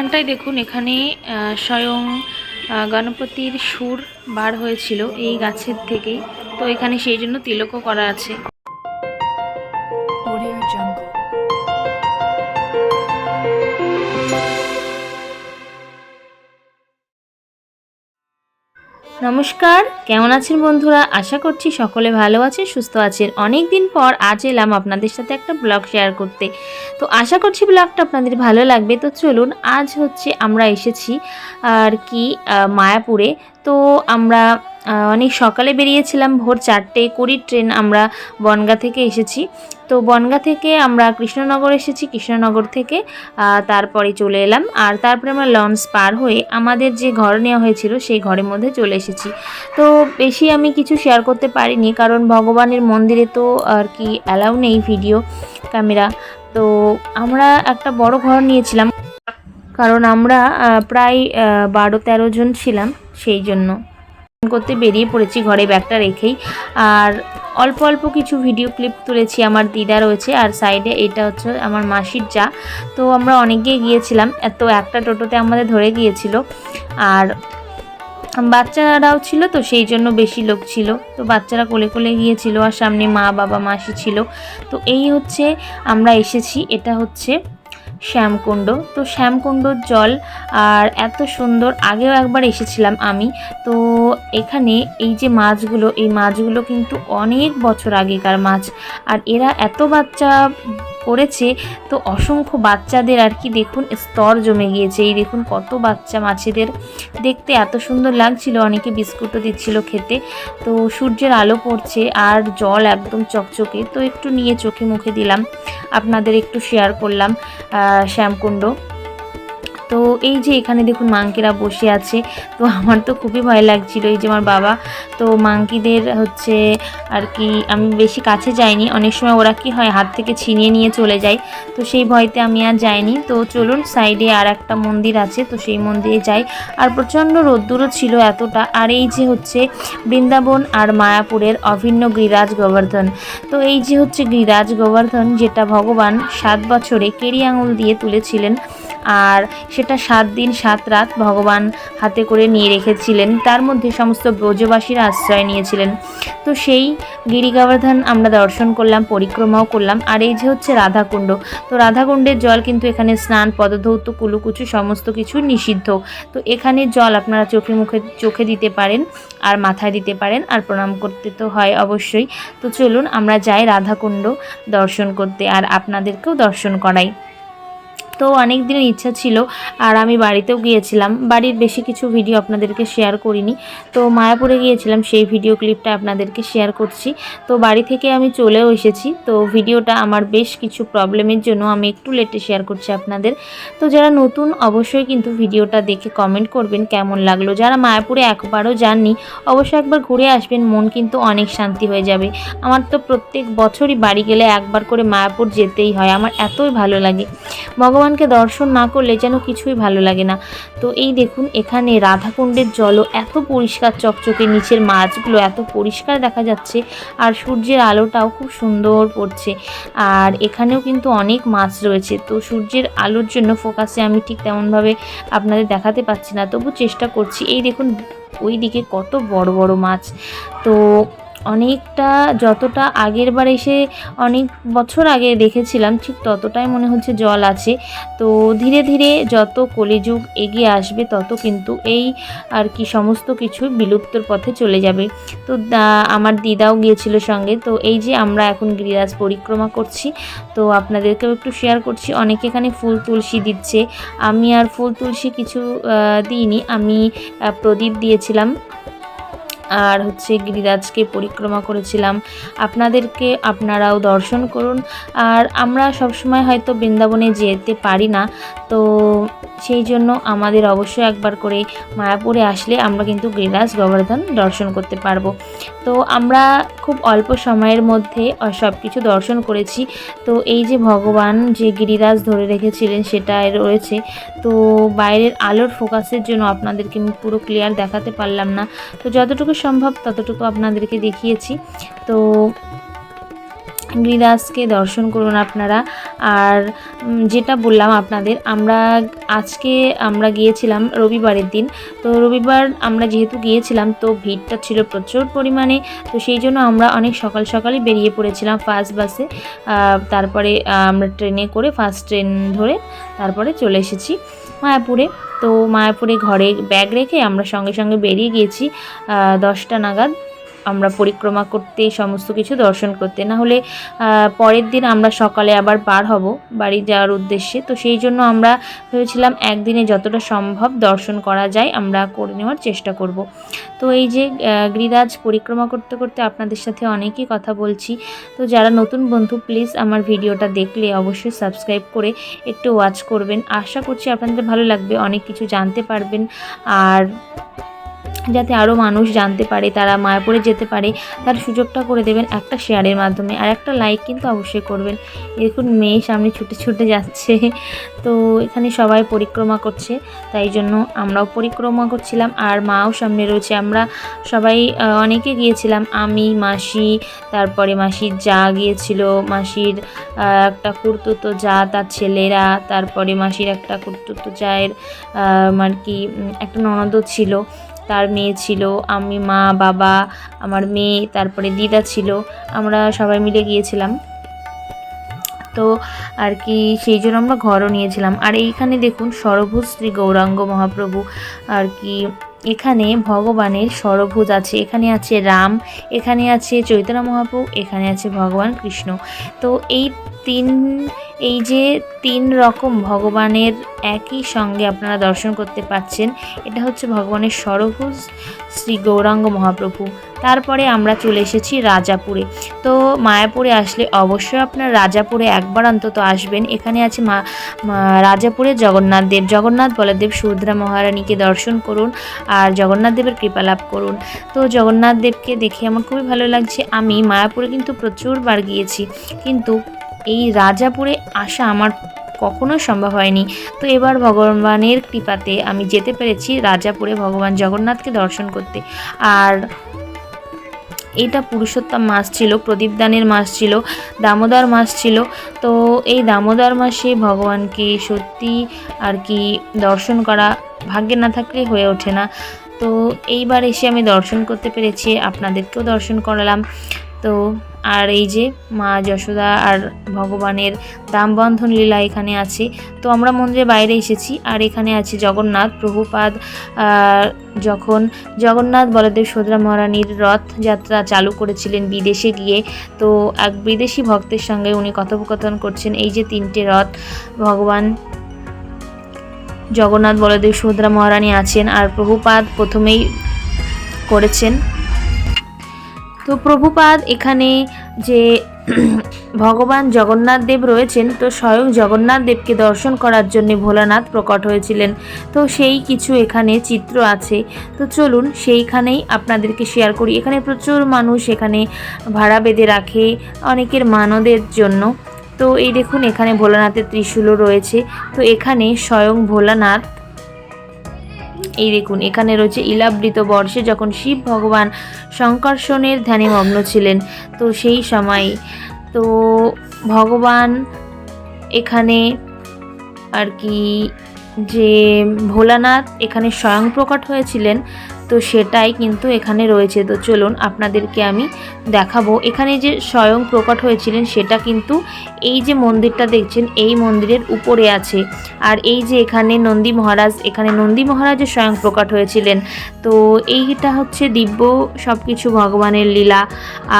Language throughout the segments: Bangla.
এখানটায় দেখুন, এখানে স্বয়ং গণপতির সুর বার হয়েছিল এই গাছের থেকেই। তো এখানে সেই জন্য তিলকও করা আছে। নমস্কার, কেমন আছেন বন্ধুরা? আশা করছি সকলে ভালো আছেন, সুস্থ আছেন। অনেক দিন পর আজ এলাম আপনাদের সাথে একটা ব্লগ শেয়ার করতে। তো আশা করছি ব্লগটা আপনাদের ভালো লাগবে। তো চলুন, আজ হচ্ছে আমরা এসেছি আর কি মায়াপুরে। তো আমরা অনেক সকালে বেরিয়েছিলাম, ভোর চারটে কুড়ির ট্রেন আমরা বনগা থেকে এসেছি। তো বনগা থেকে আমরা কৃষ্ণনগর এসেছি, কৃষ্ণনগর থেকে তারপরে চলে এলাম। আর তারপরে আমরা লঞ্চ পার হয়ে আমাদের যে ঘর নেওয়া হয়েছিল, সেই ঘরের মধ্যে চলে এসেছি। তো বেশি আমি কিছু শেয়ার করতে পারিনি, কারণ ভগবানের মন্দিরে তো আর কি অ্যালাউ নেই ভিডিও ক্যামেরা তো আমরা একটা বড় ঘর নিয়েছিলাম, কারণ আমরা প্রায় বারো তেরো জন ছিলাম, সেই জন্য। করতে বেরিয়ে পড়েছি, ঘরে ব্যাগটা রেখেই। আর অল্প অল্প কিছু ভিডিও ক্লিপ তুলেছি, আমার দিদা রয়েছে, আর সাইডে এটা হচ্ছে আমার মাসির যা। তো আমরা অনেকেই গিয়েছিলাম, এত একটা টোটোতে আমাদের ধরে গিয়েছিল। আর বাচ্চারাও ছিল তো, সেই জন্য বেশি লোক ছিল। তো বাচ্চারা কোলে কোলে গিয়েছিল, আর সামনে মা, বাবা, মাসি ছিল। তো এই হচ্ছে আমরা এসেছি, এটা হচ্ছে শ্যামকুণ্ড। তো শ্যামকুণ্ডর জল আর এত সুন্দর, আগেও একবার এসেছিলাম আমি। তো এখানে এই যে মাছগুলো, এই মাছগুলো কিন্তু অনেক বছর আগেকার মাছ। আর এরা এত বাচ্চা করেছে, তো অসংখ্য বাচ্চাদের আর কি দেখুন স্তর জমে গিয়েছে। এই দেখুন কত বাচ্চা মাছেদের। দেখতে এত সুন্দর লাগছিল, অনেকে বিস্কুটও দিচ্ছিল খেতে। তো সূর্যের আলো পড়ছে আর জল একদম চকচকে, তো একটু নিয়ে চোখে মুখে দিলাম। আপনাদের একটু শেয়ার করলাম শ্যামকুণ্ড। তো এই যে এখানে দেখুন মাংকিরা বসে আছে, তো আমার তো খুবই ভয় লাগছিল এই যে আমার বাবা। তো মাংকিদের হচ্ছে আর কি, আমি বেশি কাছে যাইনি, অনেক সময় ওরা কি হয় হাত থেকে ছিনিয়ে নিয়ে চলে যায়, তো সেই ভয়তে আমি আর যাইনি। তো চলুন সাইডে আর একটা মন্দির আছে, তো সেই মন্দিরে যাই। আর প্রচণ্ড রোদ্দুরও ছিল এতটা, আর এই যে হচ্ছে বৃন্দাবন আর মায়াপুরের অভিন্ন গিরিরাজ গোবর্ধন। তো এই যে হচ্ছে গিরিরাজ গোবর্ধন, যেটা ভগবান সাত বছরে কেরি আঙুল দিয়ে তুলেছিলেন আর সেটা সাত দিন, সাত রাত ভগবান হাতে করে নিয়ে রেখেছিলেন। তার মধ্যে সমস্ত ব্রজবাসীরা আশ্রয় নিয়েছিলেন। তো সেই গিরি গোবর্ধন আমরা দর্শন করলাম, পরিক্রমাও করলাম। আর এই যে হচ্ছে রাধাকুণ্ড, তো রাধাকুণ্ডের জল কিন্তু এখানে স্নান, পদধৌত, কুলুকুচু সমস্ত কিছু নিষিদ্ধ। তো এখানে জল আপনারা চোখে মুখে, চোখে দিতে পারেন আর মাথায় দিতে পারেন আর প্রণাম করতে তো হয় অবশ্যই। তো চলুন আমরা যাই রাধাকুণ্ড দর্শন করতে আর আপনাদেরকেও দর্শন করাই। তো অনেক দিনের ইচ্ছা ছিল আর আমি বাড়িতেও গিয়েছিলাম। বাড়ির বেশি কিছু ভিডিও আপনাদেরকে শেয়ার করিনি। তো মায়াপুরে গিয়েছিলাম, সেই ভিডিও ক্লিপটা আপনাদেরকে শেয়ার করছি। তো বাড়ি থেকে আমি চলেও এসেছি। তো ভিডিওটা আমার বেশ কিছু প্রবলেমের জন্য আমি একটু লেটে শেয়ার করছি আপনাদের। তো যারা নতুন, অবশ্যই কিন্তু ভিডিওটা দেখে কমেন্ট করবেন কেমন লাগল। যারা মায়াপুরে একবারও যাননি, অবশ্যই একবার ঘুরে আসবেন, মন কিন্তু অনেক শান্তি হয়ে যাবে। আমার তো প্রত্যেক বছরই বাড়ি গেলে একবার করে মায়াপুর যেতেই হয়। আমার এতই ভালো লাগে। ভগবানকে দর্শন না করলে যেন কিছুই ভালো লাগে না। তো এই দেখুন, এখানে রাধাকুণ্ডের জলও এত পরিষ্কার, চকচকে নিচের মাছগুলো এত পরিষ্কার দেখা যাচ্ছে আর সূর্যের আলোটাও খুব সুন্দর পড়ছে। আর এখানেও কিন্তু অনেক মাছ রয়েছে। তো সূর্যের আলোর জন্য ফোকাসে আমি ঠিক তেমনভাবে আপনাদের দেখাতে পাচ্ছি না, তবু চেষ্টা করছি। এই দেখুন ওই দিকে কত বড় বড় মাছ। তো অনেকটা, যতটা আগের বার এসে অনেক বছর আগে দেখেছিলাম, ঠিক ততটাই মনে হচ্ছে জল আছে। তো ধীরে ধীরে যত কলিযুগ এগিয়ে আসবে, তত কিন্তু এই আর কি সমস্ত কিছু বিলুপ্তর পথে চলে যাবে। তো আমার দিদাও গিয়েছিল সঙ্গে, তো এই যে আমরা এখন গিরিরাজ পরিক্রমা করছি, তো আপনাদেরকেও একটু শেয়ার করছি। অনেকে এখানে ফুল তুলসী দিচ্ছে। আমি আর ফুল তুলসী কিছু দিইনি। আমি প্রদীপ দিয়েছিলাম। আর হচ্ছে গিরিরাজকে পরিক্রমা করেছিলাম। আপনাদেরকে আপনারাও দর্শন করুন। আর আমরা সবসময় হয়তো বৃন্দাবনে যেতে পারি না। তো সেই জন্য আমাদের অবশ্যই একবার করে মায়াপুরে আসলে আমরা কিন্তু গিরিরাজ গোবর্ধন দর্শন করতে পারব। তো আমরা খুব অল্প সময়ের মধ্যে সব কিছু দর্শন করেছি। তো এই যে ভগবান যে গিরিরাজ ধরে রেখেছিলেন সেটা রয়েছে। তো বাইরের আলোর ফোকাসের জন্য আপনাদেরকে আমি পুরো ক্লিয়ার দেখাতে পারলাম না। তো যতটুকু সম্ভব, ততটুকু আপনাদেরকে দেখিয়েছি। তো গিরিদাসকে দর্শন করুন আপনারা। আর যেটা বললাম আপনাদের, আমরা আজকে আমরা গিয়েছিলাম রবিবারের দিন। তো রবিবার আমরা যেহেতু গিয়েছিলাম, তো ভিড়টা ছিল প্রচুর পরিমাণে। তো সেই জন্য আমরা অনেক সকাল সকালই বেরিয়ে পড়েছিলাম ফার্স্ট বাসে। তারপরে আমরা ট্রেনে করে, ফার্স্ট ট্রেন ধরে তারপরে চলে এসেছি মায়াপুরে। তো মায়াপুরে ঘরে ব্যাগ রেখে আমরা সঙ্গে সঙ্গে বেরিয়ে গিয়েছি দশটা নাগাদ। আমরা পরিক্রমা করতে, সমস্ত কিছু দর্শন করতে। না হলে পরের দিন আমরা সকালে আবার পার হব বাড়ি যাওয়ার উদ্দেশ্যে। তো সেই জন্য আমরা ভেবেছিলাম একদিনে যতটা সম্ভব দর্শন করা যায়, আমরা করে নেওয়ার চেষ্টা করব। তো এই যে গিরিরাজ পরিক্রমা করতে করতে আপনাদের সাথে অনেকই কথা বলছি। তো যারা নতুন বন্ধু, প্লিজ আমার ভিডিওটা দেখলে অবশ্যই সাবস্ক্রাইব করে একটু ওয়াচ করবেন। আশা করছি আপনাদের ভালো লাগবে, অনেক কিছু জানতে পারবেন। আর যাতে আরও মানুষ জানতে পারে তারা মায়াপুরে যেতে পারে তার সুযোগটা করে দেবেন একটা শেয়ারের মাধ্যমে। আর একটা লাইক কিন্তু অবশ্যই করবেন। দেখুন মেয়ে সামনে ছুটে ছুটে যাচ্ছে। তো এখানে সবাই পরিক্রমা করছে তাই জন্য আমরাও পরিক্রমা করছিলাম। আর মাও সামনে রয়েছে। আমরা সবাই অনেকে গিয়েছিলাম। আমি মাসি তারপরে মাসির যা গিয়েছিল মাসির একটা কুর্তুতো যা তার ছেলেরা তারপরে মাসির একটা কুর্তুতো আহ, আর কি একটা ননদও ছিল। তার মেয়ে ছিল, আমি, মা, বাবা, আমার মেয়ে, তারপরে দিদা ছিল, আমরা সবাই মিলে গিয়েছিলাম। তো আর কি, সেই জন্য আমরা ঘরও নিয়েছিলাম। আর এইখানে দেখুন সরভুজ শ্রী গৌরাঙ্গ মহাপ্রভু, আর কি, এখানে ভগবানের সরভুজ আছে। এখানে আছে রাম, এখানে আছে চৈতন্য মহাপ্রভু, এখানে আছে ভগবান কৃষ্ণ। তো এই তিন, এই যে তিন রকম ভগবানের একই সঙ্গে আপনারা দর্শন করতে পাচ্ছেন, এটা হচ্ছে ভগবানের সরভুজ, শ্রী গৌরাঙ্গ মহাপ্রভু। তারপরে আমরা চলে এসেছি রাজাপুরে। তো মায়াপুরে আসলে অবশ্যই আপনার রাজাপুরে একবার অন্তত আসবেন। এখানে আছে মা রাজাপুরে জগন্নাথ দেব। জগন্নাথ বলদেব সুভদ্রা মহারানীকে দর্শন করুন আর জগন্নাথ দেবের কৃপা লাভ করুন। তো জগন্নাথ দেবকে দেখে আমার খুবই ভালো লাগছে। আমি মায়াপুরে কিন্তু প্রচুরবার গিয়েছি। কিন্তু এই রাজাপুরে আসা আমার কখনো সম্ভব হয়নি। তো এবার ভগবানের কৃপাতে আমি যেতে পেরেছি রাজাপুরে ভগবান জগন্নাথকে দর্শন করতে। আর এটা পুরুষোত্তম মাস ছিল, প্রদীপদানের মাস ছিল, দামোদর মাস ছিল। তো এই দামোদর মাসে ভগবানকে সত্যি আর কি দর্শন করা ভাগ্যে না থাকলে হয়ে ওঠে না। তো এইবার এসে আমি দর্শন করতে পেরেছি, আপনাদেরকেও দর্শন করালাম। তো আর এই যে মা যশোদা আর ভগবানের দামবন্ধন লীলা এখানে আছে। তো আমরা মন্দিরের বাইরে এসেছি আর এখানে আছে জগন্নাথ প্রভুপাদ যখন জগন্নাথ বলদেব সুভদ্রা মহারানীর রথযাত্রা চালু করেছিলেন বিদেশে গিয়ে, তো এক বিদেশি ভক্তের সঙ্গে উনি কথোপকথন করছেন এই যে তিনটে রথ। ভগবান জগন্নাথ বলদেব সুভদ্রা মহারানী আছেন আর প্রভুপাদ প্রথমেই করেছেন তো প্রভুপাদ এখানে যে ভগবান জগন্নাথ দেব রয়েছেন, তো স্বয়ং জগন্নাথ দেবকে দর্শন করার জন্য ভোলানাথ প্রকট হয়েছিলেন। তো সেই কিছু এখানে চিত্র আছে। তো চলুন সেইখানেই আপনাদেরকে শেয়ার করি। এখানে প্রচুর মানুষ এখানে ভাড়া বেঁধে রাখে অনেকের মানদের জন্য। তো এই দেখুন এখানে ভোলানাথের ত্রিশূলও রয়েছে। তো এখানে স্বয়ং ভোলানাথ এই দেখুন, এখানে রয়েছে ইলাবৃত বর্ষে যখন শিব ভগবান শঙ্কর্ষণের ধ্যানে মগ্ন ছিলেন, তো সেই সময়, তো ভগবান এখানে আর কি যে ভোলানাথ এখানে স্বয়ং প্রকট হয়েছিলেন তো সেটাই কিন্তু এখানে রয়েছে। তো চলুন আপনাদেরকে আমি দেখাবো। এখানে যে স্বয়ং প্রকট হয়েছিলেন সেটা কিন্তু এই যে মন্দিরটা দেখছেন, এই মন্দিরের উপরে আছে। আর এই যে এখানে নন্দী মহারাজ, এখানে নন্দী মহারাজের স্বয়ং প্রকট হয়েছিলেন। তো এইটা হচ্ছে দিব্য সব কিছু ভগবানের লীলা।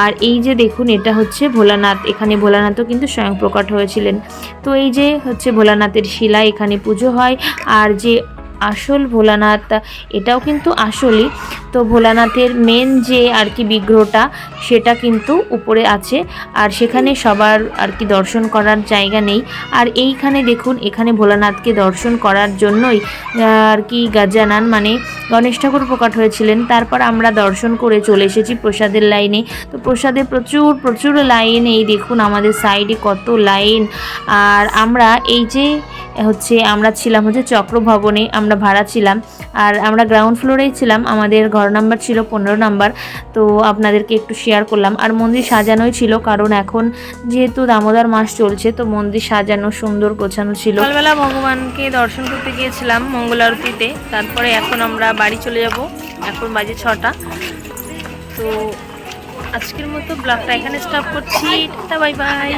আর এই যে দেখুন, এটা হচ্ছে ভোলানাথ। এখানে ভোলানাথও কিন্তু স্বয়ং প্রকট হয়েছিলেন। তো এই যে হচ্ছে ভোলানাথের শিলা, এখানে পুজো হয়। আর যে আসল ভোলানাথ, এটাও কিন্তু আসলই। তো ভোলানাথের মেন যে আর কি বিগ্রহটা, সেটা কিন্তু উপরে আছে। আর সেখানে সবার আর কি দর্শন করার জায়গা নেই। আর এইখানে দেখুন, এখানে ভোলানাথকে দর্শন করার জন্যই আর কি গাজানান মানে গণেশ ঠাকুর প্রকট হয়েছিলেন। তারপর আমরা দর্শন করে চলে এসেছি প্রসাদের লাইনে। তো প্রসাদে প্রচুর প্রচুর লাইন। এই দেখুন, আমাদের সাইডে কত লাইন। আর আমরা এই যে হচ্ছে আমরা ছিলাম হচ্ছে চক্র ভবনে আমরা ভাড়া ছিলাম। আর আমরা গ্রাউন্ড ফ্লোরেই ছিলাম, আমাদের ঘর নাম্বার ছিল পনেরো নাম্বার তো আপনাদেরকে একটু শেয়ার করলাম। আর মন্দির সাজানোই ছিল, কারণ এখন যেহেতু দামোদর মাস চলছে, তো মন্দির সাজানো, সুন্দর গোছানো ছিল। সকালবেলা ভগবানকে দর্শন করতে গিয়েছিলাম মঙ্গল আরতিতে, তারপরে এখন আমরা বাড়ি চলে যাব, এখন বাজে ছটা। তো আজকের মতো ব্লগটা এখানে স্টপ করছি, টাটা বাই বাই